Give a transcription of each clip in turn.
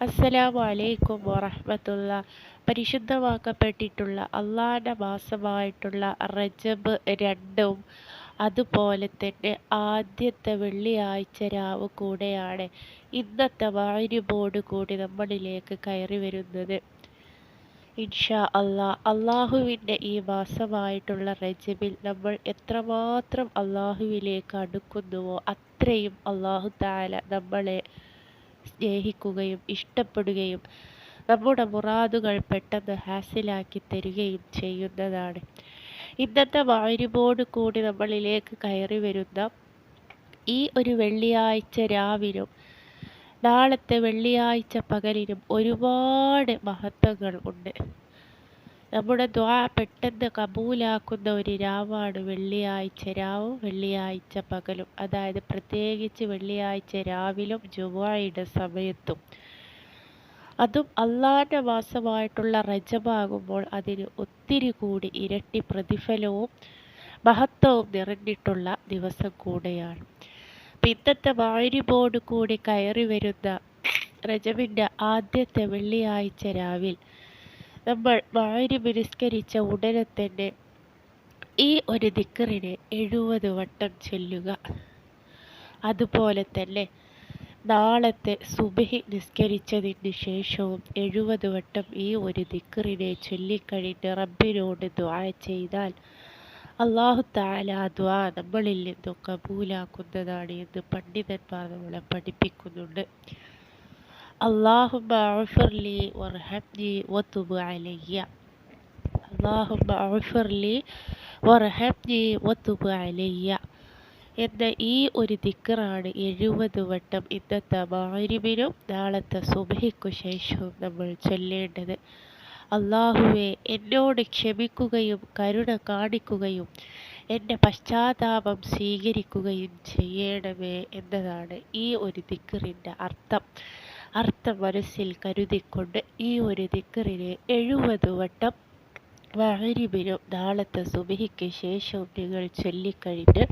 അസ്സലാമു അലൈക്കും വറഹ്മത്തുള്ള. പരിശുദ്ധമാക്കപ്പെട്ടിട്ടുള്ള അള്ളാഹുടെ മാസമായിട്ടുള്ള റജബ് രണ്ടും അതുപോലെ തന്നെ ആദ്യത്തെ വെള്ളിയാഴ്ച രാവ് കൂടെയാണ് ഇന്നത്തെ വാരിബോട് കൂടി നമ്മളിലേക്ക് കയറി വരുന്നത്. ഇൻഷാ അള്ളാ അള്ളാഹുവിന്റെ ഈ മാസമായിട്ടുള്ള റജബിൽ നമ്മൾ എത്രമാത്രം അള്ളാഹുവിലേക്ക് അടുക്കുന്നുവോ അത്രയും അള്ളാഹു താല നമ്മളെ സ്നേഹിക്കുകയും ഇഷ്ടപ്പെടുകയും നമ്മുടെ മുറാദുകൾ പെട്ടെന്ന് ഹാസിലാക്കി തരികയും ചെയ്യുന്നതാണ്. ഇന്നത്തെ വാരിബോട് കൂടി നമ്മളിലേക്ക് കയറി വരുന്ന ഈ ഒരു വെള്ളിയാഴ്ച രാവിലും നാളത്തെ വെള്ളിയാഴ്ച പകലിനും ഒരുപാട് മഹത്വങ്ങൾ ഉണ്ട്. നമ്മുടെ ദ്വാ പെട്ടെന്ന് കബൂലാക്കുന്ന ഒരു രാവാണ് വെള്ളിയാഴ്ച. രാവും വെള്ളിയാഴ്ച പകലും. അതായത് പ്രത്യേകിച്ച് വെള്ളിയാഴ്ച രാവിലും ജുവായുടെ സമയത്തും. അതും അള്ളാന്റെ മാസമായിട്ടുള്ള റജമാകുമ്പോൾ അതിന് ഒത്തിരി കൂടി ഇരട്ടി പ്രതിഫലവും മഹത്വവും നിറഞ്ഞിട്ടുള്ള ദിവസം കൂടെയാണ്. പിന്നത്തെ വാരിബോട് കൂടി കയറി വരുന്ന റജബിന്റെ ആദ്യത്തെ വെള്ളിയാഴ്ച രാവിൽ നമ്മൾ വാരി പുരസ്കരിച്ച ഉടനെ തന്നെ ഈ ഒരു ദിക്കറിനെ എഴുപത് വട്ടം ചൊല്ലുക. അതുപോലെ തന്നെ നാളത്തെ സുബഹി നിസ്കരിച്ചതിന് ശേഷവും എഴുപത് വട്ടം ഈ ഒരു ദിക്കറിനെ ചൊല്ലിക്കഴിഞ്ഞ് റബ്ബിനോട് ദ്വാ ചെയ്താൽ അള്ളാഹു താല ദ്വാ നമ്മളിൽ നിന്നും കബൂലാക്കുന്നതാണ് എന്ന് പണ്ഡിതന്മാർ നമ്മളെ പഠിപ്പിക്കുന്നുണ്ട്. അള്ളാഹുബ അഫർലി വർഹബ്നി വത്തുബ് അലയ്യ അള്ളാഹുബ അഫർലി വർഹബ്നി വത്തുബ് അലയ്യ എന്ന ഈ ഒരു ദിക്കറാണ് എഴുപത് വട്ടം ഇന്നത്തെ മാരിവിനും നാളത്തെ സുബഹിക്കു ശേഷവും നമ്മൾ ചൊല്ലേണ്ടത്. അള്ളാഹുവെ എന്നോട് ക്ഷമിക്കുകയും കരുണ കാണിക്കുകയും എന്റെ പശ്ചാത്താപം സ്വീകരിക്കുകയും ചെയ്യണമേ എന്നതാണ് ഈ ഒരു ദിക്കറിന്റെ അർത്ഥം. അർത്ഥം മനസ്സിൽ കരുതിക്കൊണ്ട് ഈ ഒരു ദിക്കറിനെ എഴുപത് വട്ടം മഹരിബിനും നാളത്തെ സുബഹിക്ക് ശേഷവും നിങ്ങൾ ചൊല്ലിക്കഴിഞ്ഞ്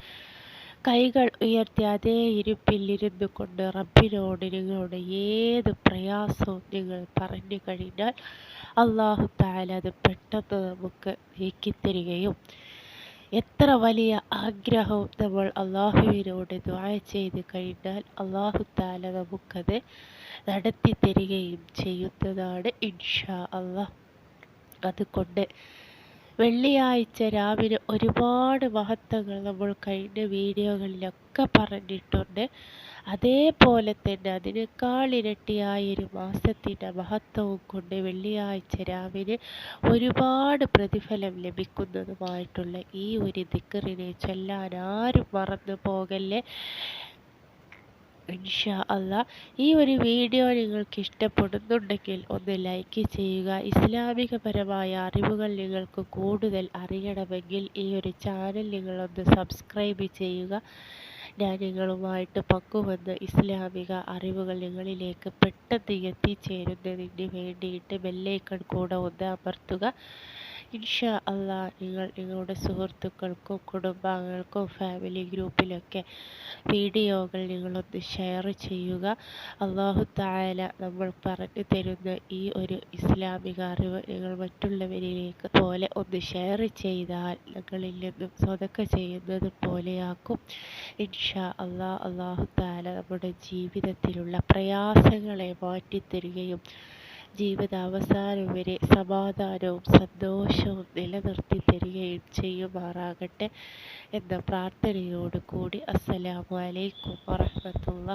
കൈകൾ ഉയർത്തി അതേ ഇരുപ്പിലിരുന്നു കൊണ്ട് റബ്ബിനോട് നിങ്ങളുടെ ഏത് പ്രയാസവും നിങ്ങൾ പറഞ്ഞു കഴിഞ്ഞാൽ അള്ളാഹു താല അത് പെട്ടെന്ന് നമുക്ക് നീക്കിത്തരികയും എത്ര വലിയ ആഗ്രഹവും നമ്മൾ അള്ളാഹുവിനോട് ദ്വായ ചെയ്ത് കഴിഞ്ഞാൽ അള്ളാഹു താല നമുക്കത് നടത്തി തരികയും ചെയ്യുന്നതാണ് ഇൻഷാ അള്ളാഹ്. അതുകൊണ്ട് വെള്ളിയാഴ്ച രാവിലെ ഒരുപാട് മഹത്വങ്ങൾ നമ്മൾ കഴിഞ്ഞ വീഡിയോകളിലൊക്കെ പറഞ്ഞിട്ടുണ്ട്. അതേപോലെ തന്നെ അതിനേക്കാൾ ഇരട്ടിയായൊരു മാസത്തിന്റെ മഹത്വവും കൊണ്ട് വെള്ളിയാഴ്ച രാവിലെ ഒരുപാട് പ്രതിഫലം ലഭിക്കുന്നതുമായിട്ടുള്ള ഈ ഒരു ദിക്കറിനെ ചൊല്ലാൻ ആരും മറന്നു പോകല്ലേ? ഇൻഷാ അല്ല ഈ ഒരു വീഡിയോ നിങ്ങൾക്ക് ഇഷ്ടപ്പെടുന്നുണ്ടെങ്കിൽ ഒന്ന് ലൈക്ക് ചെയ്യുക. ഇസ്ലാമികപരമായ അറിവുകൾ നിങ്ങൾക്ക് കൂടുതൽ അറിയണമെങ്കിൽ ഈ ഒരു ചാനൽ നിങ്ങളൊന്ന് സബ്സ്ക്രൈബ് ചെയ്യുക. ഞാൻ നിങ്ങളുമായിട്ട് പങ്കുവന്ന് ഇസ്ലാമിക അറിവുകൾ നിങ്ങളിലേക്ക് പെട്ടെന്ന് എത്തിച്ചേരുന്നതിന് വേണ്ടിയിട്ട് ബെല്ലൈക്കൺ കൂടെ ഒന്ന് അമർത്തുക. ഇൻഷാ അള്ളാ നിങ്ങൾ നിങ്ങളുടെ സുഹൃത്തുക്കൾക്കും കുടുംബാംഗങ്ങൾക്കും ഫാമിലി ഗ്രൂപ്പിലൊക്കെ വീഡിയോകൾ നിങ്ങളൊന്ന് ഷെയർ ചെയ്യുക. അള്ളാഹു താല നമ്മൾ പറഞ്ഞു തരുന്ന ഈ ഒരു ഇസ്ലാമിക അറിവ് നിങ്ങൾ മറ്റുള്ളവരിലേക്ക് പോലെ ഒന്ന് ഷെയർ ചെയ്താൽ നിങ്ങളിൽ നിന്നും സ്വതക്ക ചെയ്യുന്നത് പോലെയാക്കും. ഇൻഷാ അള്ളാ അള്ളാഹു താല നമ്മുടെ ജീവിതത്തിലുള്ള പ്രയാസങ്ങളെ മാറ്റിത്തരികയും ജീവിതാവസാനം വരെ സമാധാനവും സന്തോഷവും നിലനിർത്തി തരികയും ചെയ്യുമാറാകട്ടെ എന്ന പ്രാർത്ഥനയോടുകൂടി അസ്സലാമു അലൈക്കും വറഹമത്തുള്ള